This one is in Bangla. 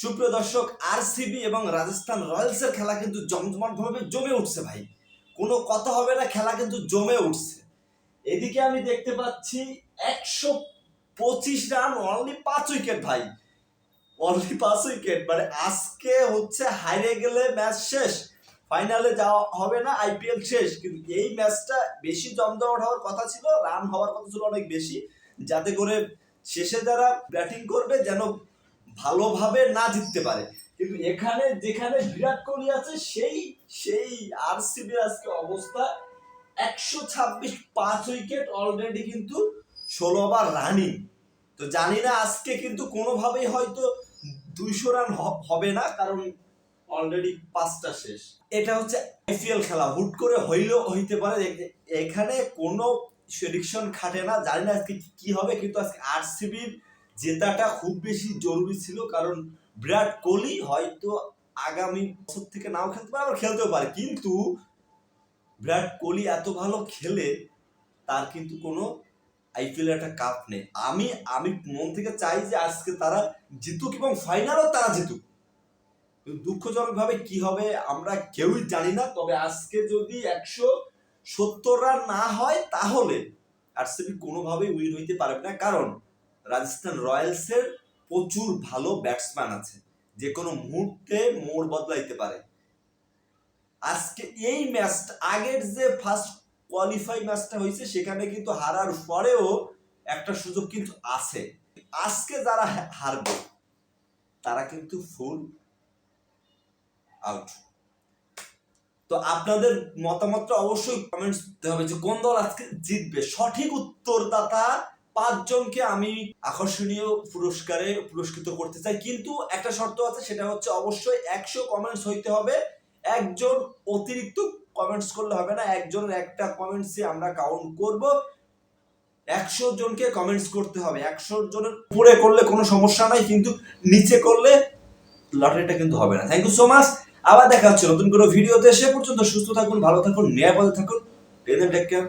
সুপ্রিয় দর্শক, আরসিবি এবং রাজস্থান রয়্যালসের খেলা কিন্তু জমজমাটভাবে জমে উঠছে ভাই। কোনো কথা হবে না, খেলা কিন্তু জমে উঠছে। এদিকে আমি দেখতে পাচ্ছি একশো পঁচিশ রান অনলি পাঁচ উইকেট ভাই। অনলি পাঁচ উইকেট মানে আজকে হচ্ছে হারিয়ে গেলে ম্যাচ শেষ। ফাইনালে যাওয়া হবে না আইপিএল শেষ। কিন্তু এই ম্যাচটা বেশি জমজমাট হওয়ার কথা ছিল রান হওয়ার কথা ছিল অনেক বেশি। যাতে করে শেষে যারা ব্যাটিং করবে, যেন ভালোভাবে না জিততে পারে। কিন্তু এখানে যেখানে বিরাট কোহলি আছে, সেই সেই আরসিবি আজকে অবস্থা একশো ছাব্বিশ পাঁচ উইকেট অলরেডি কিন্তু ষোলো ওভার রানিং তো জানি না আজকে কিন্তু কোনোভাবেই হয়তো দুইশো রান হবে না, কারণ অলরেডি পাঁচটা শেষ। এটা হচ্ছে আইপিএল খেলা, হুট করে হইলেও হইতে পারে। এখানে কোনো সেডিকশন খাটে না। জানি না আজকে কি হবে, কিন্তু আজকে আরসিবির জেতাটা খুব বেশি জরুরি ছিল, কারণ বিরাট কোহলি হয়তো আগামী বছর থেকে নাও খেলতে পারে, আবার খেলতেও পারে। কিন্তু বিরাট কোহলি এত ভালো খেলে তার কিন্তু কোনো আইপিএল একটা কাপ নেই। আমি আমি মন থেকে চাই যে আজকে তারা জিতুক এবং ফাইনালও তারা জিতুক। দুঃখজনকভাবে কি হবে আমরা কেউই জানি না, তবে আজকে যদি একশো সত্তর রান না হয়, তাহলে আর আরসিবি কোনোভাবেই উইন হইতে পারবে না। কারণ রাজস্থান রয়্যালসের প্রচুর ভালো ব্যাটসম্যান আছে। যে কোনো মুহূর্তে মোড় বদলাইতে পারে। আজকে এই ম্যাচটা আগের যে ফার্স্ট কোয়ালিফাই ম্যাচটা হয়েছে, সেখানে কিন্তু হারার পরেও একটা সুযোগ কিন্তু আছে। আজকে যারা হারবে, তারা কিন্তু ফুল আউট তো আপনাদের মতামতটা অবশ্যই কমেন্টস দিতে হবে যে কোন দল আজকে জিতবে? সঠিক উত্তরদাতা পাঁচজনকে আমি আকর্ষণীয় পুরস্কারে পুরস্কৃত করতে চাই। কিন্তু একটা শর্ত আছে, সেটা হচ্ছে অবশ্যই একশো কমেন্টস হইতে হবে। একজন অতিরিক্ত কমেন্টস করলে হবে না, একজনের একটা কমেন্টসে আমরা কাউন্ট করব। একশো জনকে কমেন্টস করতে হবে। একশো জনের উপরে করলে কোনো সমস্যা নাই, কিন্তু নিচে করলে লটারিটা কিন্তু হবে না। থ্যাংক ইউ সো মাচ আবার দেখা হচ্ছে নতুন কোনো ভিডিওতে। সে পর্যন্ত সুস্থ থাকুন, ভালো থাকুন, নিরাপদে থাকুন। Take care